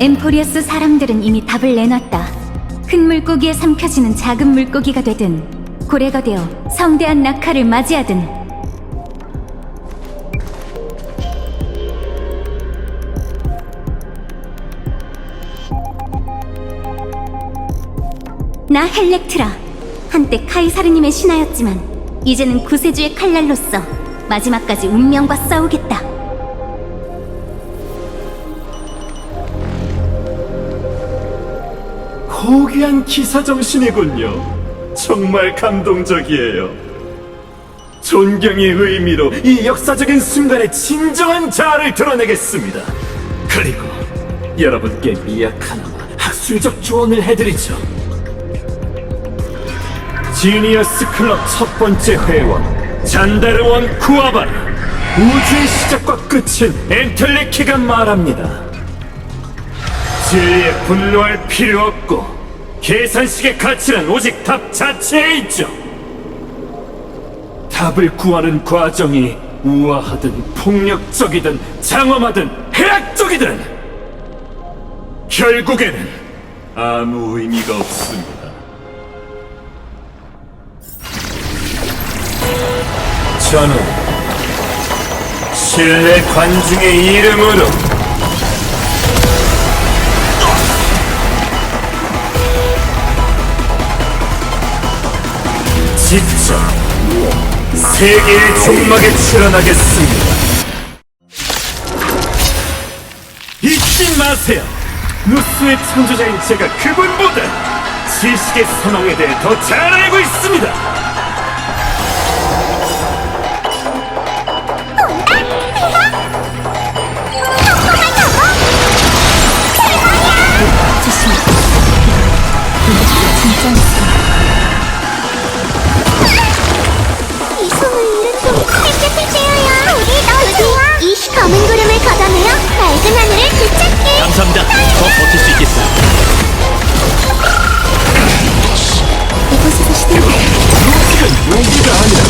엠포리어스 사람들은 이미 답을 내놨다. 큰 물고기에 삼켜지는 작은 물고기가 되든 고래가 되어 성대한 낙하를 맞이하든 나 헬렉트라 한때 카이사르님의 신하였지만 이제는 구세주의 칼날로서 마지막까지 운명과 싸우겠다. 고귀한 기사 정신이군요. 정말 감동적이에요. 존경의 의미로 이 역사적인 순간의 진정한 자아를 드러내겠습니다. 그리고 여러분께 미약하나마 학술적 조언을 해드리죠. 지니어스 클럽 첫 번째 회원 잔다르원 쿠아바라 우주의 시작과 끝은 엔텔레키가 말합니다. 진리에 분노할 필요 없고 계산식의 가치는 오직 답 자체에 있죠. 답을 구하는 과정이 우아하든 폭력적이든 장엄하든 해악적이든 결국에는 아무 의미가 없습니다. 저는 신뢰 관중의 이름으로 직접 세계의 종막에 출연하겠습니다. 잊지 마세요. 누스의 창조자인 제가 그분보다 지식의 선왕에 대해 더 잘 알고 있습니다. 버틸 수 있겠어. 이곳에서 시작해 용기가 아니라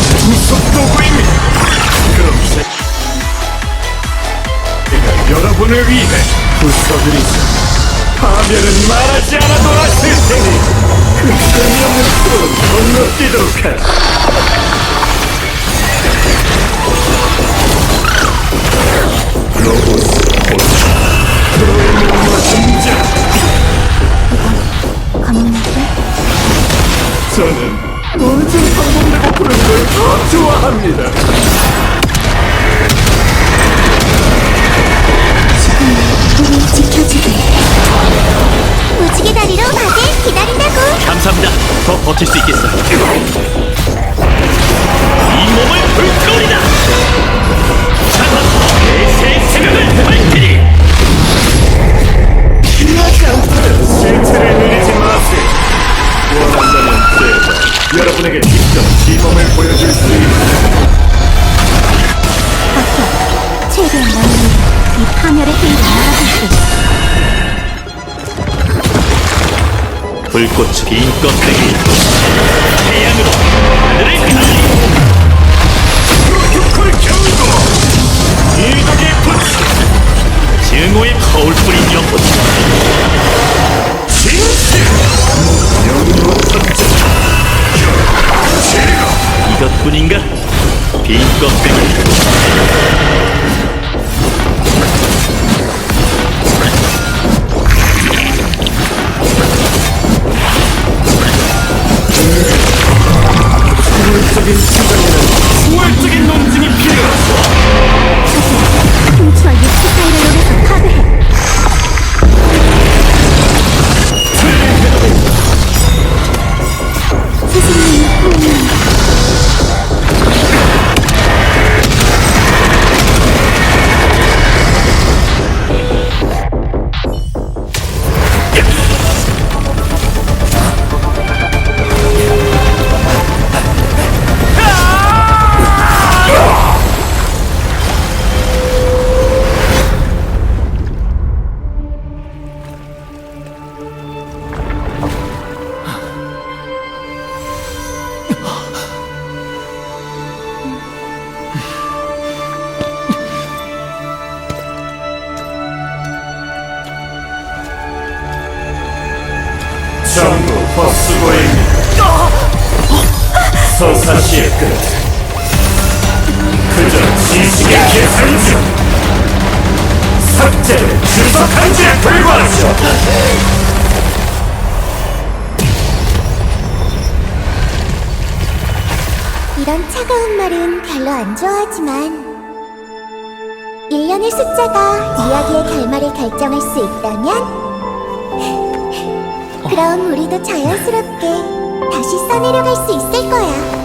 도구입니다. 그럼 제... 제가 여러분을 위해 부숴드리죠. 파멸은 말하지 않아도 아실 테니 그 의미없는 수로는 건너뛰도록 하라. 저는 언제 성공되고 부르는 걸더 좋아합니다. 우리 지켜주게 무지개 다리로 다들 기다린다고 감사합니다. 더 버틸 수 있겠어. 이 몸을 불태우리다. 불꽃 긴 껍데기. 태양으로 하늘을 가리. 프로토콜 경고! 이덕의 부치! 증오의 거울 뿌린 영혼. 진실! 제가 이것뿐인가? 빈 껍데기. 전부 헛수고입니다. 서사시의 끝. 그저 지식의 계산 중. 삭제를 주석한 지에 불과하죠. 이런 차가운 말은 별로 안 좋아하지만 1년의 숫자가 이야기의 결말을 결정할 수 있다면 그럼 우리도 자연스럽게 다시 써내려갈 수 있을 거야